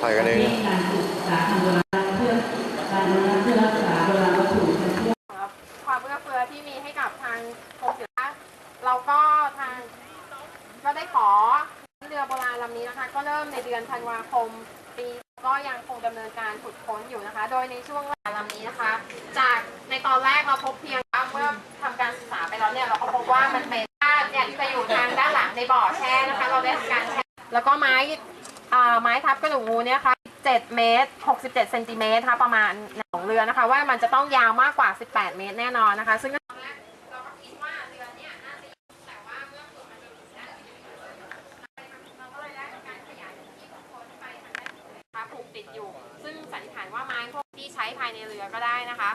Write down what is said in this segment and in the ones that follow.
ถ่ายกันเองที่การศึกษาทางโบราณเพื่อการอนุรักษ์เพื่อรักษาโบราณวัตถุครับความเอื้อเฟื้อที่มีให้กับทางกรมศิลปะเราก็ทางก็ได้ขอเรือโบราณลำนี้นะคะ ก็เริ่มในเดือนธันวาคมปีก็ยังคงดำเนินการขุดค้นอยู่นะคะ โดยในช่วงเวลาลำนี้นะคะ จากในตอนแรกเราพบเพียงว่าเมื่อทำการศึกษาไปแล้วเนี่ยเราก็พบว่ามันเป็นว่าเนี่ยจะอยู่ทางด้านหลังในบ่อแช่นะคะ เราได้ทำการแช่แล้วก็ไม้ อ่าไม้ทับกระดูกงูเนี่ยค่ะ7เมตร67เซนติเมตรนะคะประมาณของเรือนะคะ ว่ามันจะต้องยาวมากกว่า 18 เมตรแน่นอนนะคะ ซึ่งเราก็คิดว่าเรือเนี่ยแต่ว่าเมื่อขุดมันมีด้านอื่นเราก็เลยได้ทำการขยายพื้นที่ของคนไปทางด้านอื่นนะคะผูกติดอยู่ ซึ่งสันนิษฐานว่าไม้พวกที่ใช้ภายในเรือก็ได้นะคะ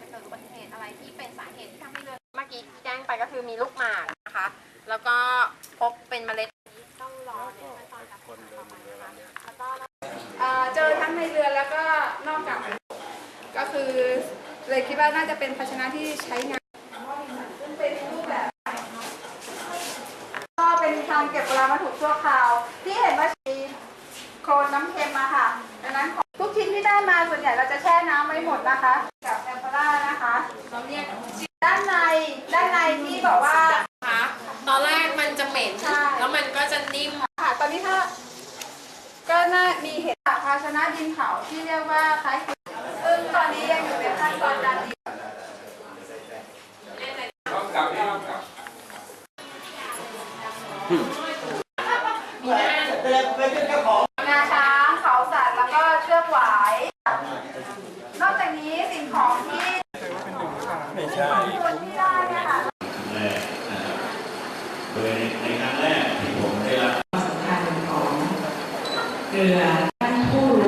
จะเกิดอุบัติเหตุอะไรที่เป็นสาเหตุที่ทำให้เรือเมื่อกี้ที่แจ้งไปก็คือมีลูกหมากนะคะ แล้วก็พบเป็นเมล็ด เอ่อเจอทั้งในเรือแล้วก็นอกจากก็คือเลยคิดว่าน่าจะเป็นภาชนะที่ใช้งานซึ่งเป็นรูปแบบ ก็เป็นทางเก็บโบราณวัตถุชั่วคราว ที่เห็นว่ามีโคลนน้ำเค็มมาค่ะดังนั้นทุกชิ้นที่ได้มาส่วนใหญ่เราจะแช่น้ำไว้หมดนะคะกับแอมเปร่านะคะเราเรียกด้านในด้านในที่บอกว่าคะตอนแรกมันจะเหม็นใช่แล้วมันก็จะนิ่มค่ะ ตอนนี้ถ้า ก็น่ามีเห็นภาชนะดินเผาที่เรียกว่าคล้ายคลึงซึ่งตอนนี้ยังอยู่ในขั้นตอนการดีงาช้างเขาสัตว์แล้วก็เชือกหวาย นอกจากนี้สิ่งของที่ไม่ใช่คนที่ได้เนี่ยค่ะแรกนะครับโดยในในครั้งแรกที่ผมได้รับ สำคัญของเรือท่านผู้รู้